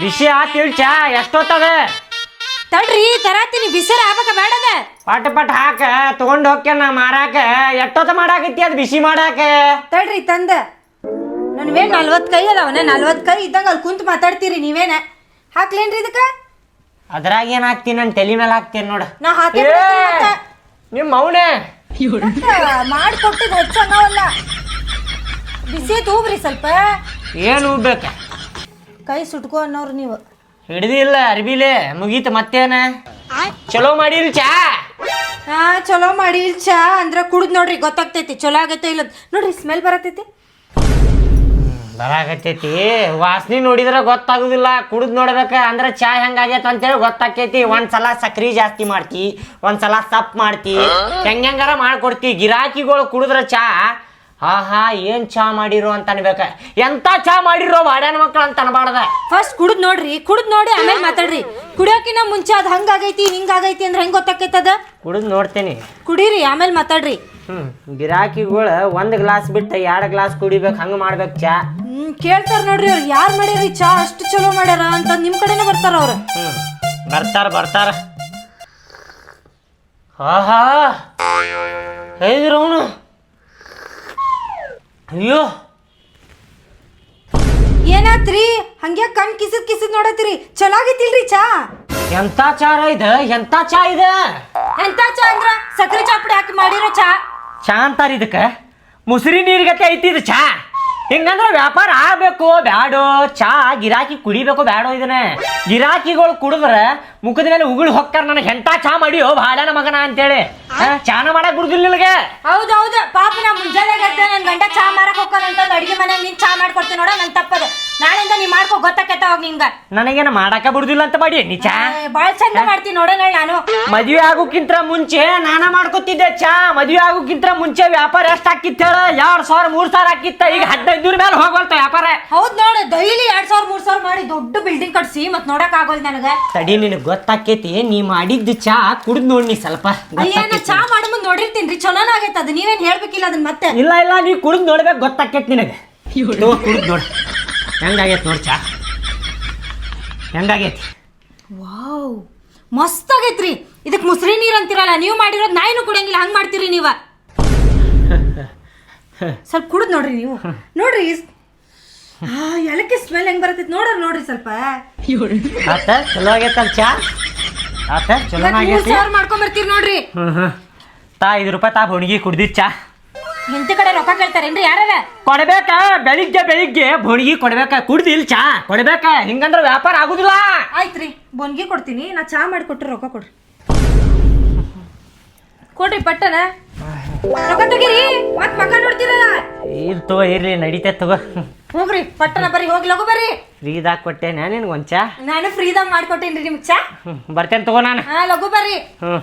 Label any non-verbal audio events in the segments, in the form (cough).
ಬಿಸಿ ಆತಿಲ್ ಚಾ ಎಷ್ಟೊತ್ತದ ತಡ್ರಿ ತರಾತೀನಿ ಬಿಸಿರ ಆಗ್ಬೇಕ ಬೇಡದ. ಪಟ್ ಪಟ್ ಹಾಕ ತಗೊಂಡ್ ಹೋಗ್ಯ ನಾ ಮಾರಾಕ? ಎಷ್ಟೊತ್ತ ಮಾಡಾಕತ್ತಿ ಅದ್ ಬಿಸಿ ಮಾಡಾಕ? ತಡ್ರಿ ತಂದ. ನನ್ವೇನ್ ನಲ್ವತ್ ಕೈ ಅದಾವನ? ನಲ್ವತ್ ಕೈ ಇದ್ದಂಗ ಅಲ್ಲಿ ಕುಂತ ಮಾತಾಡ್ತೀರಿ ನೀವೇನ? ಹಾಕ್ಲೇನ್ರಿ ಇದಕ್ಕ? ಅದ್ರಾಗ ಏನ್ ಹಾಕ್ತೀನಿ? ನನ್ ತಲೆ ಮೇಲೆ ಹಾಕ್ತೀನಿ ನೋಡ. ನಾ ಹಾಕಿ ನಿಮ್ಮ ನಿಮ್ ಮೌನೆ. ಮಾಡ್ಕೊಟ್ಟಿದ್ ಹೆಚ್ಚನವಲ್ಲ ಬಿಸಿ ತೂಬ್ರಿ ಸ್ವಲ್ಪ. ಏನು ಉಬ್ಬೇಕ? ಕೈ ಸುಟ್ಕೋ ಅನ್ನೋರು ನೀವು. ಹಿಡಿದಿಲ್ಲ ಅರ್ಬಿಲೆ. ಮುಗೀತ ಮತ್ತೇನ? ಚಲೋ ಮಾಡಿಲ್ ಚಾ? ಹಾ ಚಲೋ ಮಾಡಿ ಚಾ. ಅಂದ್ರ ಕುಡ್ದ್ ನೋಡ್ರಿ ಗೊತ್ತಾಗ್ತೈತಿ. ಚಲೋ ಆಗತ್ತೆ ಇಲ್ಲ ನೋಡ್ರಿ ಸ್ಮೆಲ್ ಬರತೈತಿ. ಬರಾಕತ್ತೈತಿ. ವಾಸನಿ ನೋಡಿದ್ರ ಗೊತ್ತಾಗುದಿಲ್ಲ. ಕುಡಿದ್ ನೋಡ್ಬೇಕ ಅಂದ್ರೆ ಚಾ ಹೆಂಗಾಗೈತ ಅಂತೇಳಿ ಗೊತ್ತಾಕೈತಿ. ಒಂದ್ಸಲ ಸಕ್ರಿ ಜಾಸ್ತಿ ಮಾಡ್ತಿ ಒಂದ್ಸಲ ಸಪ್ ಮಾಡ್ತಿ ಹೆಂಗಾರ ಮಾಡ್ಕೊಡ್ತಿ. ಗಿರಾಕಿಗಳು ಕುಡಿದ್ರ ಚಾ ಹಾ ಹಾ ಏನ್ ಚಾ ಮಾಡಿರೋ ಅಂತ ಅನ್ಬೇಕ. ಎಂತ ಚಾ ಮಾಡಿರೋ ವಾಡ್ಯಾನ ಮಕ್ಕಳು ಅಂತ ಅನ್ಬಾರ್ದ. ಫಸ್ಟ್ ಕುಡ್ದ್ ನೋಡ್ರಿ ಕುಡ್ದ್ ನೋಡಿ ಆಮೇಲೆ ಮಾತಾಡ್ರಿ. ಕುಡಿಯೋಕಿನ ಮುಂಚೆ ಅದ್ ಹಂಗಾಗೈತಿ ಹಿಂಗಾಗೈತಿ ಅಂದ್ರೆ ಹೆಂಗ್ ಗೊತ್ತಾಕೈತದ? ಕುಡಿದ್ ನೋಡ್ತೇನೆ. ಕುಡೀರಿ ಆಮೇಲೆ ಮಾತಾಡ್ರಿ. ಹ್ಮ್ ಗಿರಾಕಿಗಳ ಒಂದ್ ಗ್ಲಾಸ್ ಬಿಟ್ಟು ಎರಡ್ ಗ್ಲಾಸ್ ಕುಡಿಬೇಕು ಹಂಗ ಮಾಡ್ಬೇಕು ಚಾ. ಹ್ಮ್ ಕೇಳ್ತಾರ ನೋಡ್ರಿ ಅವ್ರು ಯಾರ್ ಮಾಡ್ಯಾರಿ ಚಾ ಅಷ್ಟು ಚಲೋ ಮಾಡ್ಯಾರ ಅಂತ ನಿಮ್ ಕಡೆನೇ ಬರ್ತಾರ ಅವ್ರು. ಹ್ಮ್ ಬರ್ತಾರ ಬರ್ತಾರ. ಆಹಾ ಹಾ ಹೇಳಿದ್ರು ಅವನು? ಅಯ್ಯೋ! ಏನಾತ್ರಿ? ಹಂಗೆ ಕಣ್ ಕಿಸಿದ್ ಕಿಸಿದ್ ನೋಡತ್ತೀರಿ? ಚಲಾಗಿತ್ತಿಲ್ರಿ ಚಾ? ಎಂತ ಚಾರ ಇದ? ಎಂತ ಚಾ ಇದ? ಎಂತ ಚಾ ಅಂದ್ರ? ಸಕ್ರೆ ಚಾಪುಡಿ ಹಾಕಿ ಮಾಡಿರೋ ಚಾ. ಚಾ ಅಂತಾರ ಇದಕ್ಕ. ಮುಸುರಿ ನೀರ್ಗತೆ ಐತಿ ಇದು ಚಾ. ಹಿಂಗಂದ್ರ ವ್ಯಾಪಾರ ಆಗ್ಬೇಕು ಬ್ಯಾಡೋ ಚಾ ಗಿರಾಕಿ ಕುಡಿಬೇಕು ಬ್ಯಾಡೋ ಇದನ್ನ. ಗಿರಾಕಿಗಳು ಕುಡಿದ್ರ ಮುಖದ ಮೇಲೆ ಉಗುಳು ಹೊಕ್ಕಾರ ನನಗೆ ಎಂತ ಚಾ ಮಾಡಿಯೋ ಬಾಳನ ಮಗನ ಅಂತೇಳಿ. ಹಾ, ಚಾನ ಮಾಡಕ್ ಬಿಡುದಿಲ್ಲ ನಿನಗೆ? ಹೌದೌದು ಪಾಪ ನಾ ಮುಂಜಾನೆ ಗಂಡ ಚಾ ಮಾರಕ್ ಅಂತ ಅಡಿಗೆ ಮನೆಗೆ ನೀನ್ ಚಾ ಮಾಡ್ಕೊಡ್ತೀನಿ ನೋಡ ನನ್ ತಪ್ಪದು. ನಾಳೆಯಿಂದ ನೀ ಮಾಡ್ಕೋ ಗೊತ್ತಾಕತ್ತ ಅವಾಗ ನಿಂಗ ನನಗೇನ ಮಾಡಾಕ ಬಿಡುದಿಲ್ಲ ಅಂತ ಮಾಡಿ ನೀ ಚಾ? ಏ, ಬಾಳ್ ಚಂದ ಮಾಡ್ತೀನಿ ನೋಡೋಣ ನಾನು. ಮದ್ವೆ ಆಗೋಕ್ಕಿಂತ ಮುಂಚೆ ನಾನ ಮಾಡ್ಕೊತಿದ್ದೆ ಚಾ. ಮದ್ವೆ ಆಗೋಕ್ಕಿಂತ ಮುಂಚೆ ವ್ಯಾಪಾರ ಎಷ್ಟ್ ಹಾಕಿತ್ತ ಹೇಳ? ಎರಡ್ ಸಾವಿರ ಮೂರ್ ಸಾವಿರ ಹಾಕಿತ್ತ. ಈಗ ಹದಿನೈದು ನೂರ ಮೇಲೆ ಹೋಗ್ವಲ್ತ ವ್ಯಾಪಾರ. ಹೌದ್ ನೋಡ ಡೈಲಿ ಎರಡ್ ಸಾವಿರ ಮೂರ್ ಸಾವಿರ ಮಾಡಿ ದೊಡ್ಡ ಬಿಲ್ಡಿಂಗ್ ಕಟ್ಸಿ ಮತ್ ನೋಡಕ್ ಆಗೋಲ್ ನನಗ. ತಡಿ ನಿನಗ್ ಗೊತ್ತಾಕೇತಿ ನೀ ಮಾಡಿದ್ದು ಚಾ ಕುಡ್ದ್ ನೋಡ್ ನೀ ಸ್ವಲ್ಪ. ಅಯ್ಯ ನಾ ಗೊತ್ತಾಕೇತಿ. ಚಾ ಮಾಡ ಮುಂದ್ ನೋಡಿರ್ತೀನಿ ಚಲೋನ ಆಗೈತೆ ಅದು. ನೀವೇನ್ ಹೇಳ್ಬೇಕಿಲ್ಲ ಅದನ್ನ ಮತ್ತೆ. ಇಲ್ಲ ಇಲ್ಲ ನೀ ಕುಡ್ದ್ ನೋಡ್ಬೇಕು ಗೊತ್ತಾಕೇತಿ ನಿನಗೆ. ಕುಡ್ದ್ ನೋಡ್. ಹೆಂಗಾಗೈತಿ ನೋಡ್ಚ ಚಾ? ಹೆಂಗಾಗೈತಿ? ವಾವ್ ಮಸ್ತ್ ಆಗೈತ್ರಿ ಇದಕ್ಕೆ ಮುಸ್ರಿ ನೀರು ಅಂತಿರಲ್ಲ ನೀವು ಮಾಡಿರೋದು ನಾಯಿನೂ ಕುಡಿಯಂಗಿಲ್ಲ ಹಂಗ್ ಮಾಡ್ತೀರಿ ನೀವ? ಸ್ವಲ್ಪ ಕುಡಿದ್ ನೋಡ್ರಿ ನೀವು. ನೋಡ್ರಿ ಆ ಎಲಕ್ಕೆ ಸ್ಮೆಲ್ ಹೆಂಗ್ ಬರ್ತೈತಿ ನೋಡ್ರಿ ನೋಡ್ರಿ ಸ್ವಲ್ಪ. ಆತ ಚಲೋ ಆಗೈತಲ್ ಚಾ? ಆತ ಚಲೋ ಆಗೈತಿ ಸಾವಿರ ಮಾಡ್ಕೊಂಡ್ ಬರ್ತೀರಿ ನೋಡ್ರಿ. ತಾ ಐದು ರೂಪಾಯಿ ತಾ ಹೊಣಿಗೆ ಕುಡ್ದಿದ್ ಚಾ. ಹೆಂಡತಿ ಕಡೆ ರೊಕ್ಕ ಕೇಳ್ತಾರೇನ್ರಿ ಯಾರ ಕೊಡ್ಬೇಕ ಬೆಳಿಗ್ಗೆ ಬೆಳಿಗ್ಗೆ ಭೊಣಿಗಿ ಕೊಡ್ಬೇಕ ಕುಡ್ದಿಲ್ ಚಾ ಕೊಡ್ಬೇಕ ಹಿಂಗಂದ್ರ ವ್ಯಾಪಾರ ಆಗುದಿಲ್ಲ. ಆಯ್ತ್ರಿ ಬೊನ್ಗಿ ಕೊಡ್ತೀನಿ ನಾ ಚಾ ಮಾಡಿ ಕೊಟ್ರಿ ರೊಕ್ಕ ಕೊಡ್ರಿ. ಕೊಡ್ರಿ ಪಟ್ಟನ ರೊಕ್ಕ ತೆಗೀರಿ ಮತ್ ಮಕ್ಕ ನೋಡ್ತೀರಲ್ಲ ಇರ್ ತಗೋ ಇರ್ಲಿ ನಡೀತೆ ತಗೋ. ಹೋಗ್ರಿ ಪಟ್ಟನ ಬರ್ರಿ ಹೋಗಿ ಲಗು ಬರ್ರಿ ಫ್ರೀದಾಗ ಕೊಟ್ಟೆ ನಿನ್ಗೆ ಒಂದ್ ಚಾ? ನಾನು ಫ್ರೀದಾಗ ಮಾಡ್ಕೊಟ್ಟೇನ್ರಿ ನಿಮ್ಗೆ ಚಾ. ಬರ್ತೇನೆ ತಗೋ ನಾನು. ಹಾ ಲಗು ಬರ್ರಿ ಹ್ಮ್.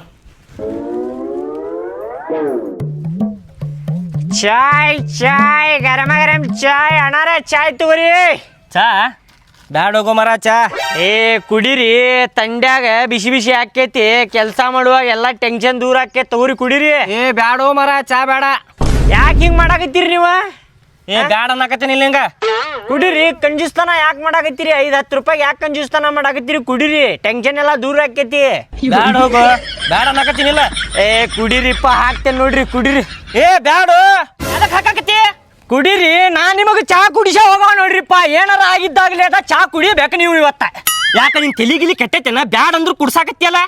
ಚಾಯ್ ಚಾಯ್ ಗರಮ ಗರಂ ಚಾಯ್ ಅಣ್ಣಾರ ಚಾಯ್ ತಗೋರಿ. ಚಾ? ಬ್ಯಾಡ ಹೋಗೋ ಮರ ಚಾ. ಏ ಕುಡೀರಿ ತಂಡ್ಯಾಗ ಬಿಸಿ ಬಿಸಿ ಆಕೈತಿ ಕೆಲಸ ಮಾಡುವಾಗ ಎಲ್ಲ ಟೆನ್ಷನ್ ದೂರ ಆಕೈತಿ ತಗೋರಿ ಕುಡೀರಿ. ಏ ಬ್ಯಾಡೋ ಮರ ಚಾ ಬೇಡ ಯಾಕೆ ಹಿಂಗೆ ಮಾಡಾಕತ್ತೀರಿ ನೀವು? ಏ ಬ್ಯಾಡ ಅನ್ನಕತ್ತೀನಿ ಇಲ್ಲ ಹಿಂಗ ಕುಡೀರಿ ಕಂಜೂಸ್ತಾನ ಯಾಕೆ ಮಾಡಾಕತ್ತೀರಿ? ಐದು ಹತ್ತು ರೂಪಾಯಿ ಯಾಕೆ ಕಂಜುಸ್ತಾನ ಮಾಡಾಕತ್ತೀರಿ? ಕುಡಿರಿ ಟೆನ್ಷನ್ ಎಲ್ಲ ದೂರ ಆಕೈತಿ ಬ್ಯಾಡ ಹೋಗೋ. ಬ್ಯಾಡ ಅನ್ನಕತ್ತೀನಿಲ್ಲ ಏ ಕುಡಿರಿಪ್ಪ ಹಾಕ್ತೇನೆ ನೋಡ್ರಿ ಕುಡಿರಿ. ಏ ಬ್ಯಾಡ. ಅದಕ್ಕೆ ಹಾಕಾಕತ್ತಿ? ಕುಡೀರಿ ನಾ ನಿಮಗೆ ಚಾ ಕುಡಿಸ ಹೋಗೋ ನೋಡ್ರಿಪ್ಪ. ಏನಾರ ಆಗಿದ್ದಾಗಲಿ ಅದ ಚಾ ಕುಡಿಬೇಕು ನೀವು ಇವತ್ತ. ಯಾಕ ನಿನ್ ತಲಿ ಗಿಲಿ ಕೆಟ್ಟೈತೆನ? ಬ್ಯಾಡ ಅಂದ್ರು ಕುಡ್ಸಾಕತ್ತಿಯಲ್ಲ?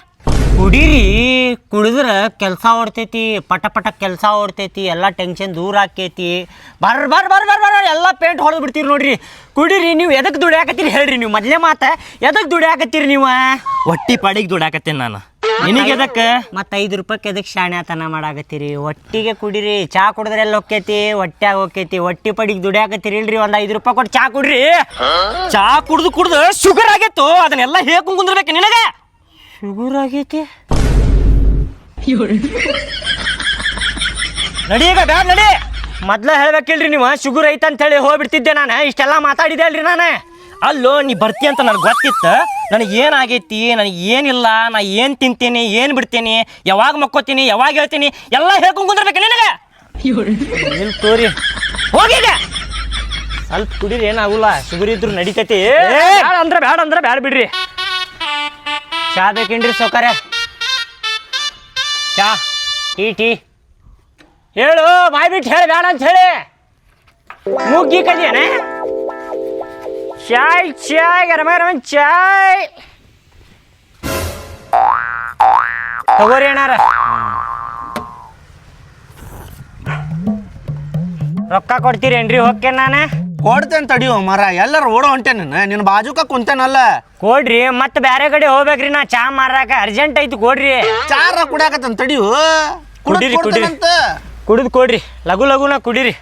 ಕುಡೀರಿ ಕುಡಿದ್ರೆ ಕೆಲಸ ಓಡ್ತೈತಿ ಪಟ ಪಟ ಕೆಲಸ ಓಡ್ತೈತಿ ಎಲ್ಲ ಟೆನ್ಷನ್ ದೂರ ಆಕೈತಿ ಬರ್ ಬರ್ ಬರ್ ಬರ್ ಬರ್ ಎಲ್ಲ ಪೇಂಟ್ ಹೊಡೆದು ಬಿಡ್ತೀರಿ ನೋಡ್ರಿ. ಕುಡೀರಿ ನೀವು ಎದಕ್ಕೆ ದುಡಿಯಾಕತ್ತೀರಿ ಹೇಳ್ರಿ ನೀವು. ಮೊದಲೇ ಮಾತ ಎದಕ್ಕೆ ದುಡಿಯಾಕತ್ತೀರಿ ನೀವು? ಹೊಟ್ಟಿ ಪಾಡಿಗೆ ದುಡಾಕತ್ತೀನಿ ನಾನು. ನಿನಗೆ ಎದಕ್ಕೆ ಮತ್ತೆ ಐದು ರೂಪಾಯಿಗೆ ಎದಕ್ಕೆ ಶಾಣ್ಯಾತನ ಮಾಡಾಕತ್ತೀರಿ? ಒಟ್ಟಿಗೆ ಕುಡೀರಿ ಚಾ ಕುಡಿದ್ರೆ ಎಲ್ಲ ಹೊಕ್ಕೈತಿ? ಹೊಟ್ಟ್ಯಾಗ ಹೊಕ್ಕೈತಿ. ಹೊಟ್ಟಿ ಪಡಿಗೆ ದುಡಿಯಾಕತ್ತೀರಿ ಇಲ್ರಿ ಒಂದು ಐದು ರೂಪಾಯಿ ಕೊಟ್ಟು ಚಾ ಕುಡ್ರಿ. ಚಾ ಕುಡ್ದು ಕುಡ್ದು ಶುಗರ್ ಆಗೈತು ಅದನ್ನೆಲ್ಲ ಹೇಗ್ ಕುಂದ್ರಬೇಕು ನಿನಗೆ. ಶುಗರ್ ಆಗೈತಿ ನಡಿ ಈಗ ಬ್ಯಾಡ ನಡಿ. ಮೊದ್ಲ ಹೇಳ್ಬೇಕಿಲ್ರಿ ನೀವು ಶುಗರ್ ಐತೆ ಅಂತ ಹೇಳಿ ಹೋಗ್ಬಿಡ್ತಿದ್ದೆ ನಾನು. ಇಷ್ಟೆಲ್ಲ ಮಾತಾಡಿದೆ ಅಲ್ರಿ ನಾನು. ಅಲ್ಲೋ ನೀ ಬರ್ತಿ ಅಂತ ನನಗೆ ಗೊತ್ತಿತ್ತು? ನನಗೆ ಏನಾಗೈತಿ? ನನಗೆ ಏನಿಲ್ಲ? ನಾ ಏನು ತಿಂತೀನಿ? ಏನು ಬಿಡ್ತೀನಿ? ಯಾವಾಗ ಮಕ್ಕೋತೀನಿ? ಯಾವಾಗ ಹೇಳ್ತೀನಿ? ಎಲ್ಲ ಹೇಳ್ಕೊಂಡು ಕುಂದ್ರಬೇಕು ನಿನಗೆ? ಇಲ್ಲಿ ತೋರಿ. ಹೋಗೀಗ ಸ್ವಲ್ಪ ಕುಡೀರಿ ಏನಾಗುಲ್ಲ. ಶುಗರ್ ಇದ್ರು ನಡಿತೈತಿ. ಬ್ಯಾಡ ಅಂದ್ರೆ ಬ್ಯಾಡ ಅಂದ್ರೆ ಬ್ಯಾಡ ಬಿಡ್ರಿ. ಚಾ ಬೇಕೇನ್ರಿ ಸೌಕರ್ಯ. ಚಾ, ಟೀ ಟೀ. ಹೇಳು, ಬಾಯ್ ಬಿಟ್ಟು ಹೇಳಿ ಬೇಡ ಅಂತ ಹೇಳಿ. ಮುಗ್ಗಿ ಕದಿಯನೆ. ಚಾಯ್ ಚಾಯ್, ಗರಮ ಗರಮ ಚಾಯ್. ತಗೋರಿ ಅಣ್ಣಾರ. ರೊಕ್ಕ ಕೊಡ್ತೀರೇನ್ರಿ ಓಕೆ ನಾನು? ಕೊಡ್ತೇನೆ ತಡಿಯೋ ಮರ ಎಲ್ಲರೂ ಓಡೋ ಹೊಂಟೇನ ನಿನ್ನ ಬಾಜುಕ ಕುಂತೇನಲ್ಲ? ಕೊಡ್ರಿ ಮತ್ತೆ ಬೇರೆ ಕಡೆ ಹೋಗ್ಬೇಕ್ರಿ ನಾ. ಚಾ ಮಾರಾಕ ಅರ್ಜೆಂಟ್ ಐತಿ ಕೊಡ್ರಿ. ಚಾರ ಕುಡಿಯಾಕತ್ತನ್ ತಡಿಯೋ? ಕುಡಿರಿ ಕುಡಿರಿ. ಕುಡಿದು ಕೊಡ್ರಿ ಲಘು ಲಘುನ ಕುಡಿರಿ.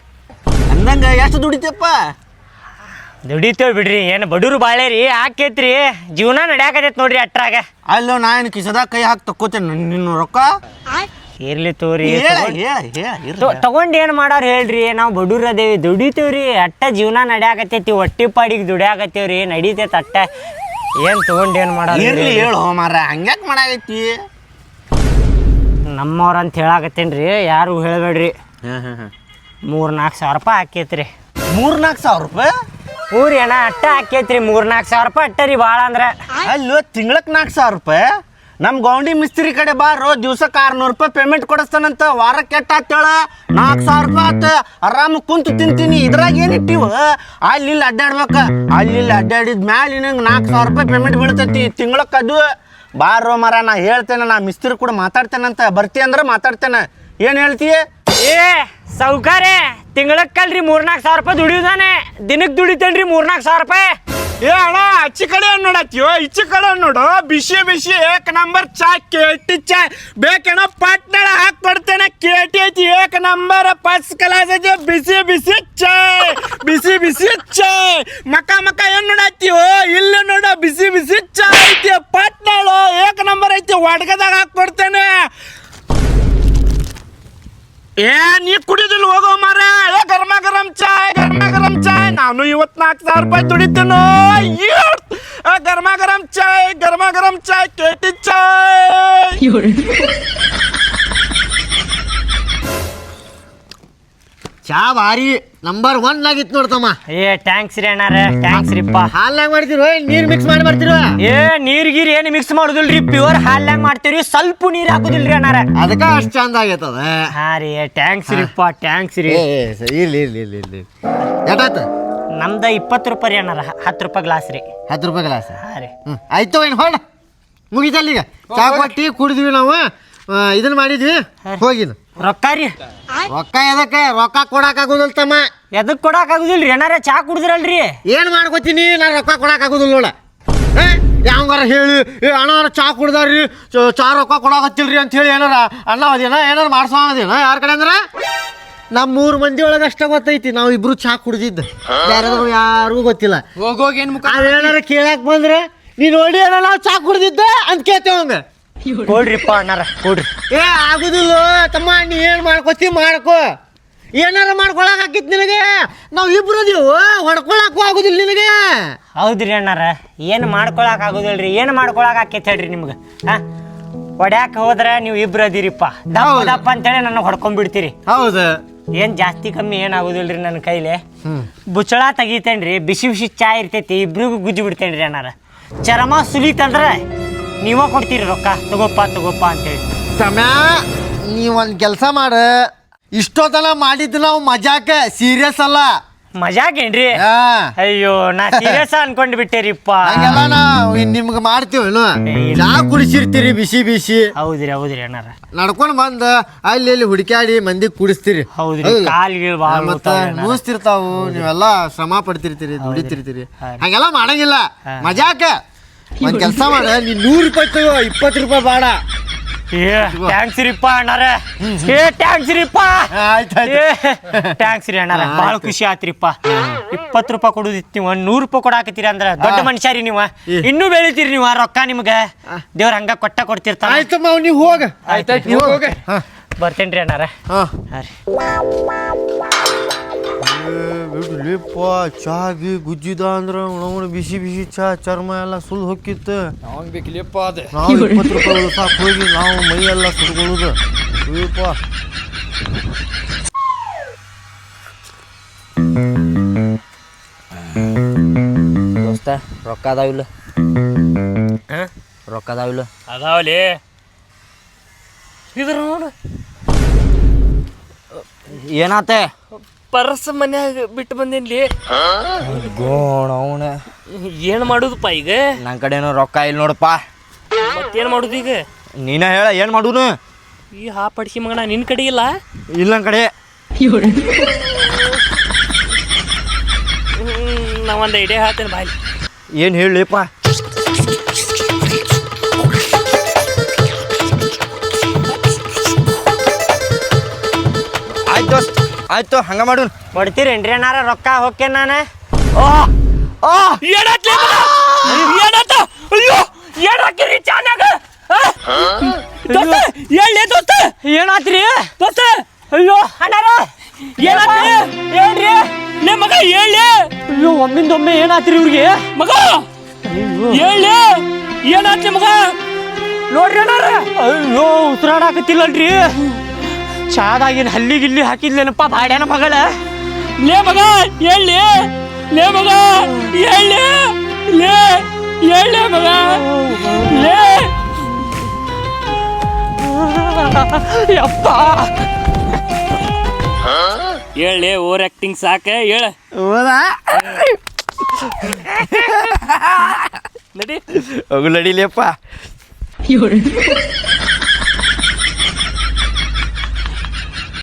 ಅಂದಂಗ ಎಷ್ಟು ದುಡಿತಪ್ಪ ದುಡಿತೇವ್ ಬಿಡ್ರಿ ಏನು ಬಡೂರು ಬಾಳೆ ರೀ ಆಕೇತ್ರಿ. ಜೀವನ ನಡ್ಯಾಕತೈತಿ ನೋಡ್ರಿ ಅಟ್ರಾಗ. ಅಲ್ಲೋ ನಾ ಏನು ಕಿಸದಾಗ ಕೈ ಹಾಕಿ ತಕ್ಕೋತೇನೆ ನಿನ್ನ ರೊಕ್ಕ? ಇರ್ಲಿ ತೋರಿ ಹೇಳ ಹೇಳ ಹೇಳ ಇರ್ಲಿ. ತಗೊಂಡ್ ಏನ್ ಮಾಡೋರ್ ಹೇಳ್ರಿ? ನಾವು ಬಡೂರ್ ಅದೇವಿ ದುಡಿತೇವ್ರಿ. ಅಟ್ಟ ಜೀವನ ನಡ್ಯಾಕತ್ತೈತಿ ಹೊಟ್ಟಿ ಪಾಡಿಗೆ ದುಡ್ಯಾಕತ್ತೇವ್ರಿ. ನಡೀತೈತಿ ಅಟ್ಟ. ಏನ್ ತಗೊಂಡ್ ಏನ್ ಮಾಡಾರ ಇರ್ಲಿ ಹೇಳು ಮಾರ ಹಂಗ್ಯಾಕ್ ಮಾಡಾಗೈತಿ ನಮ್ಮವ್ರ ಅಂತ ಹೇಳಾಕತ್ತೇನ್ರಿ ಯಾರು ಹೇಳ್ಬೇಡ್ರಿ. ಮೂರ್ ನಾಲ್ಕು ಸಾವಿರ ರೂಪಾಯಿ ಹಾಕೈತ್ರಿ ಮೂರ್ ನಾಲ್ಕು ಸಾವಿರ ರೂಪಾಯಿ? ಊರಿ ಅಣ್ಣ ಅಟ್ಟ ಹಾಕೈತ್ರಿ ಮೂರ್ ನಾಲ್ಕು ಸಾವಿರ ರೂಪಾಯಿ ಅಟ್ಟರಿ ಭಾಳ ಅಂದ್ರೆ. ಅಲ್ಲೋ ತಿಂಗ್ಳಕ್ ನಾಲ್ಕು ಸಾವಿರ ರೂಪಾಯಿ? ನಮ್ಮ ಗೌಂಡಿ ಮಿಸ್ತ್ರಿ ಕಡೆ ಬಾರೋ ದಿವ್ಸಕ್ಕೆ ಆರ್ನೂರು ರೂಪಾಯಿ ಪೇಮೆಂಟ್ ಕೊಡಿಸ್ತಾನಂತ ವಾರ ಕೆಟ್ಟ ಆತೇಳ ನಾಲ್ಕು ಸಾವಿರ ರೂಪಾಯಿ ಆತ. ಆರಾಮ ಕುಂತು ತಿಂತೀನಿ. ಇದ್ರಾಗ ಏನು ಇಟ್ಟಿವ? ಅಲ್ಲಿ ಇಲ್ಲಿ ಅಡ್ಡಾಡ್ಬೇಕ. ಅಲ್ಲಿ ಇಲ್ಲಿ ಅಡ್ಡಾಡಿದ ಮ್ಯಾಲ ನಂಗೆ ನಾಲ್ಕು ಸಾವಿರ ರೂಪಾಯಿ ಪೇಮೆಂಟ್ ಬೀಳ್ತೈತಿ. ತಿಂಗಳಕ್ಕೆ ಅದು. ಬಾರೋ ಮರ, ನಾ ಹೇಳ್ತೇನೆ, ನಾ ಮಿಸ್ತ್ರಿ ಕೂಡ ಮಾತಾಡ್ತೇನಂತ. ಬರ್ತಿ ಅಂದ್ರೆ ಮಾತಾಡ್ತೇನೆ. ಏನು ಹೇಳ್ತೀಯ? ಏ ಸೌಕಾರೇ ತಿಂಗಳಕ್ಕಲ್ರಿ ಮೂರ್ನಾಲ್ಕು ಸಾವಿರ ರೂಪಾಯಿ ದುಡಿಯೋದಾನೆ. ದಿನಕ್ಕೆ ದುಡಿತೇನ್ರಿ ಮೂರ್ನಾಲ್ಕು ಸಾವಿರ ರೂಪಾಯಿ. ಏ ಅಣ್ಣ, ಅಚ್ಚಿ ಕಡೆ ನೋಡತ್ತೀವೋ ಇಚ್ಚಿ ಕಡೆ ನೋಡು? ಬಿಸಿ ಬಿಸಿ, ಏಕ್ ನಂಬರ್ ಚಾ ಕೇಟಿ ಚಾ. ಬೇಕೇನೋ ಪಟ್ನಳ ಹಾಕಿ ಕೊಡ್ತೇನೆ ಕೇಟಿ ಐತಿ ಏಕ್ ನಂಬರ್ ಫಸ್ಟ್ ಕ್ಲಾಸ್ ಐತಿ ಬಿಸಿ ಬಿಸಿ ಚಾ. ಬಿಸಿ ಬಿಸಿ ಚಾ. ಮಕ ಮಕ ಏನ್ ನೋಡತ್ತೀವೋ ಇಲ್ಲ ನೋಡು, ಬಿಸಿ ಬಿಸಿ ಚಾ ಐತಿ, ಪಟ್ನಳು. ಏಕ್ ನಂಬರ್ ಐತಿ, ಒಡ್ಗದಾಗ ಹಾಕಿ ಕೊಡ್ತೇನೆ. ಏ ನೀ ಕುಡಿದಿಲ್ಲ ಹೋಗೋ ಮಾರ ಏ ಗರ್ಮ ಗರಂ ಚಾಯ್ ಗರ್ಮ ಗರಂ ಚಾಯ್ ನಾನು ಇವತ್ ನಾಲ್ಕು ಸಾವಿರ ರೂಪಾಯಿ ದುಡಿತೀನೋ ಆ ಗರ್ಮ ಗರಂ ಚಾಯ್ ಗರ್ಮ ಗರಂ ಚಾಯ್ ಕೇಟಿ ಚಾಯ್ ಚಾ ಭಾರಿ ನಂಬರ್ ಒನ್ ಆಗಿತ್ತು ನೋಡ್ತಮ್ಮ ಏ ಟ್ಯಾಂಕ್ಸ್ ರೀ ಅಣ್ಣಾರ. ಟ್ಯಾಂಕ್ಸ್ ರೀಪ್ಪ. ಹಾಲ್ನಾಗ ಮಾಡ್ತಿರೋ ನೀರು ಮಿಕ್ಸ್ ಮಾಡಿ ಮಾಡ್ತಿರೋ? ಏ ನೀರ್ ಗೀರ್ ಏನು ಮಿಕ್ಸ್ ಮಾಡುದಿಲ್ರಿ? ಪ್ಯೂರ್ ಹಾಲ್ನಾಗ ಮಾಡ್ತೀವ್ರಿ ಸ್ವಲ್ಪ ನೀರ್ ಹಾಕುದಿಲ್ರಿ ಅಣ್ಣಾರ. ಅದಕ್ಕೆ ಅಷ್ಟು ಚಂದ ಆಗೈತದ. ಹಾ ರೀ ಟ್ಯಾಂಕ್ಸ್ ರೀಪ್ಪ ಟ್ಯಾಂಕ್ಸ್ ರೀ. ಇಲ್ಲಿ ಇಲ್ಲಿ ಇಲ್ಲಿ ಎಷ್ಟಾತ ನಮ್ದ ಇಪ್ಪತ್ತು ರೂಪಾಯಿ ರೀ ಅಣ್ಣಾರ ಹತ್ತು ರೂಪಾಯಿ ಗ್ಲಾಸ್ ರೀ. ಹತ್ತು ರೂಪಾಯಿ ಗ್ಲಾಸ್ ಹಾ ರೀ. ಹ್ಞೂ ಆಯ್ತು ಏನು ಹೊಡ ಮುಗಿತಲ್ಲ ಈಗ. ಚಾ ಕೊಟ್ಟು ಕುಡಿದ್ವಿ ನಾವು. ಇದನ್ನ ಮಾಡಿದ್ವಿ. ಹೋಗಿನ ರೊಕ್ಕ ರೀ. ರೊಕ್ಕ ಎದಕ್ಕೆ? ರೊಕ್ಕ ಕೊಡಕ್ಕಾಗೋದಿಲ್ಲ ತಮ್ಮ. ಎದಕ್ ಕೊಡಕ್ ರೀ? ಏನಾರ ಚಾ ಕುಡಿದ್ರಲ್ರಿ? ಏನು ಮಾಡ್ಕೋತೀನಿ? ನಾನು ರೊಕ್ಕ ಕೊಡಕ್ಕಾಗೋದಿಲ್ಲ ನೋಡ. ಯಾವಂಗಾರ ಹೇಳಿ ಏ ಅಣ್ಣಾರ ಚಾ ಕುಡ್ದಾರ್ರಿ ಚ- ರೊಕ್ಕ ಕೊಡಕತ್ತಿಲ್ರಿ ಅಂತ ಹೇಳಿ ಏನಾರ ಅಣ್ಣ ಅದೇನ? ಏನಾರ ಮಾಡ್ಸೋದೇನ ಯಾರ ಕಡೆ ಅಂದ್ರ? ನಮ್ಮ ಮೂರು ಮಂದಿ ಒಳಗೆ ಅಷ್ಟ ಗೊತ್ತೈತಿ. ನಾವು ಇಬ್ರು ಚಾ ಕುಡ್ದಿದ್ದ. ಯಾರು ಯಾರಿಗೂ ಗೊತ್ತಿಲ್ಲ. ಹೋಗೋಗಿ ಏನ್ ಅದೇನಾರ ಕೇಳಕ್ ಬಂದ್ರೆ ನೀ ನೋಡಿ ಅಣ್ಣ ನಾವು ಚಾ ಕುಡ್ದಿದ್ದೆ ಅಂತ ಕೇಳ್ತೇವಂಗ ಕೊಡ್ರಿಪ್ಪ ಅಣ್ಣಾರ ಕೊಡ್ರಿ. ಏ ಆಗುದಿಲ್ಲ. ತಮ್ಮ ನೀ ಏನು ಮಾಡ್ಕೋತಿ ಮಾಡ್ಕೋ. ಏನಾರ ಮಾಡ್ಕೊಳಕ್ ಹಾಕಿತ್ ನಿನಗೆ? ನಾವು ಇಬ್ರು ಅದೀವು ಹೊಡ್ಕೊಳಕ್ಕೂ ಆಗುದಿಲ್ಲ ನಿನಗೆ. ಹೌದ್ರಿ ಅಣ್ಣಾರ ಏನು ಮಾಡ್ಕೊಳಕ್ ಆಗುದಿಲ್ರಿ ಏನು ಮಾಡ್ಕೊಳಕ್ ಆಕೈತೆ ಹೇಳ್ರಿ ನಿಮ್ಗೆ ಹಾ? ಹೊಡ್ಯಾಕ ಹೋದ್ರೆ ನೀವು ಇಬ್ರು ಅದಿರಿಪ್ಪ ದಪ್ಪ ಅಂತ ದಪ್ಪ ಅಂತೇಳಿ ನನಗೆ ಹೊಡ್ಕೊಂಡ್ಬಿಡ್ತೀರಿ. ಹೌದು. ಏನ್ ಜಾಸ್ತಿ ಕಮ್ಮಿ ಏನ್ ಆಗುದಿಲ್ರಿ ನನ್ನ ಕೈಲಿ? ಬುಚ್ಚಳ ತೆಗಿತೇನ್ರಿ ಬಿಸಿ ಬಿಸಿ ಚಾಯ್ ಇರ್ತೈತಿ ಇಬ್ರಿಗೂ ಗುಜ್ಜಿ ಬಿಡ್ತೇನ್ರಿ ಅಣ್ಣಾರ. ಚರ್ಮ ಸುಲಿತಂದ್ರ ನೀವ ಕೊಡ್ತೀರಿ ರೊಕ್ಕ ತಗೋಪ್ಪ ತಗೋಪ್ಪ ಅಂತೇಳಿ. ತಮ್ಯ ನೀ ಒಂದ್ ಕೆಲಸ ಮಾಡ. ಇಷ್ಟೊತ್ತನ ಮಾಡಿದ್ದು ನಾವು ಮಜಾಕ ಸೀರಿಯಸ್ ಅಲ್ಲ. ಮಜಾಕೇನ್ರಿ ಆ, ಅಯ್ಯೋ ನಾ ಸೀರಿಯಸ್ ಅನ್ಕೊಂಡ್ ಬಿಟ್ಟೇರಿಪ್ಪ. ಹಂಗೆಲ್ಲ ನಾವು ನಿಮ್ಗೆ ಮಾಡ್ತೀವೇನು ಚಾ ಕುಡಿಸಿರ್ತೀರಿ ಬಿಸಿ ಬಿಸಿ. ಹೌದ್ರಿ ಹೌದ್ರಿ ಅಣ್ಣಾರ. ನಡ್ಕೊಂಡ್ ಬಂದ ಅಲ್ಲಿ ಇಲ್ಲಿ ಹುಡುಕ್ಯಾಡಿ ಮಂದಿ ಕುಡಿಸ್ತೀರಿ. ಹೌದ್ರಿ ಹೌದಲ್ಲ? ಕಾಲ್ ಗೀಳ್ ಆ, ಬಾಳ ಮತ್ತ ನೂಸ್ತಿರ್ತಾವು ನೀವೆಲ್ಲ ಶ್ರಮ ಪಡ್ತಿರ್ತೀರಿ ದುಡಿತಿರ್ತೀರಿ. ಹಂಗೆಲ್ಲ ಮಾಡಂಗಿಲ್ಲ. ಮಜಾಕ. ಒಂದ್ ಕೆಲಸ ಮಾಡ. ನೀ ನೂರು ರೂಪಾಯಿ ತಗೋ ಇಪ್ಪತ್ತು ರೂಪಾಯಿ ಬೇಡ ಏ (laughs) ಟ್ಯಾಂಕ್ಸ್ ರೀಪ್ಪ ಅಣ್ಣಾರ. ಏ ಟ್ಯಾಂಕ್ಸ್ ರೀಪ್ಪ. ಟ್ಯಾಂಕ್ಸ್ ರೀ ಅಣ್ಣಾರ. ಭಾಳ ಖುಷಿ ಆತ್ರಿಪ್ಪ. ಇಪ್ಪತ್ತು ರೂಪಾಯಿ ಕೊಡುದಿತ್ತು ನೀವು ನೂರು ರೂಪಾಯಿ ಕೊಡಾಕತ್ತೀರಿ ಅಂದ್ರ ದೊಡ್ಡ ಮನುಷ್ಯ ರೀ ನೀವು. ಇನ್ನೂ ಬೆಳಿತೀರಿ ನೀವು ರೊಕ್ಕ ನಿಮ್ಗೆ. ದೇವ್ರ ಹಂಗ ಕೊಟ್ಟ ಕೊಡ್ತಿರ್ತಾರೆ ಆಯ್ತಮ್ಮ ನೀವು ಹೋಗ. ಆಯ್ತಾಯ್ತು ನೀವು ಹೋಗ. ಬರ್ತೇನ್ರಿ ಅಣ್ಣಾರ. ಹಾ ರೀ. ಬಿಡ್ಲಿಪ್ಪ ಚಾಗಿ ಗುಜ್ಜಿದ ಅಂದ್ರ ಅವನ ಬಿಸಿ ಬಿಸಿ ಚಾ ಚರ್ಮ ಎಲ್ಲ ಸುಲ್ ಹೊಕ್ಕಿತ್ತು. ಅವಂಗ್ ಬೇಕಿಲ್ಲಪ್ಪ ಅದೇ. ನಾವು ಇಪ್ಪತ್ತು ರೂಪಾಯಿ ಸಾಕು ಹೋಗಿ ನಾವು ಮೈ ಎಲ್ಲ ಸುಡ್ಕೊಳ್ಳೋದು ಅಯ್ಯಪ್ಪ ದೋಸ್ತ ರೊಕ್ಕ ಅದಾವಿಲ್ಲ ರೊಕ್ಕ ಅದಾವಿಲ್ಲ ಅದಾವಲಿ? ಇದ್ರ ನೋಡು. ಏನಾತೆ? ಪರ್ಸ್ ಮನ್ಯಾಗ ಬಿಟ್ಟು ಬಂದೇನ್ಲಿ. ಗೋಣ ಅವನ. ಏನ್ ಮಾಡುದಪ್ಪ ಈಗ? ನನ್ನ ಕಡೆನೂ ರೊಕ್ಕ ಇಲ್ಲ ನೋಡಪ್ಪ. ಮತ್ತೇನ್ ಮಾಡುದು ಈಗ? ನೀನ ಹೇಳ ಏನು ಮಾಡುನು? ಈ ಹಾ ಪಡಿಸಿ ಮಗಣ ನಿನ್ ಕಡೆ ಇಲ್ಲ? ಇಲ್ಲ ನನ್ನ ಕಡೆ. ನಾ ಒಂದ್ ಐಡಿಯಾ ಹೇಳ್ತೇನೆ ಬಾಯ್. ಏನು ಹೇಳಿಪ್ಪ ಆಯ್ತು ಹಂಗ ಮಾಡು. ಕೊಡ್ತೀರೇನ್ರಿ ಅಣ್ಣಾರ ರೊಕ್ಕ ಹೋಕೆ ನಾನು? ಏನಾತ್ಲಿ ಮಗ? ಏನಾತ ಅಯ್ಯೋ ಏನ್ ಹಾಕಿರಿ ಚಾನ್ಯಾಗ. ಆ? ದೋಸ್ತ ಹೇಳಿ ದೋಸ್ತ ಏನಾತ್ರಿ? ದೋಸ್ತ ಅಯ್ಯೋ ಅಣ್ಣಾರ. ಏನಾತ್ರಿ? ಏನ್ರಿ? ಲೇ ಮಗ ಹೇಳಿ ಅಯ್ಯೋ ಒಮ್ಮಿಂದೊಮ್ಮೆ ಏನಾತ್ರಿ ಇವ್ರಿಗೆ? ಮಗ ಹೇಳಿ ಏನಾತ್ರಿ ಮಗ? ನೋಡ್ರಿ ಅಣ್ಣಾರ. ಅಯ್ಯೋ ಉಸಿರಾಡಕತ್ತಿಲ್ಲಲ್ರಿ. ಚಾದಾಗಿನ ಹಲ್ಲಿ ಗಿಲ್ಲಿ ಹಾಕಿದ್ಲೇನಪ್ಪ ಬಾಡ್ಯಾನ ಮಗಳ? ಲೇ ಮಗ ಹೇಳಿ ಲೇ ಮಗ ಹೇಳಿ ಲೇ ಹೇಳಿ ಮಗ ಲೇ. ಯಪ್ಪ. ಹೇಳಿ ಓವರ್ ಆಕ್ಟಿಂಗ್ ಸಾಕ ಹೇಳ. ನಡಿ. ಹೋಗು ನಡಿಲಿಯಪ್ಪ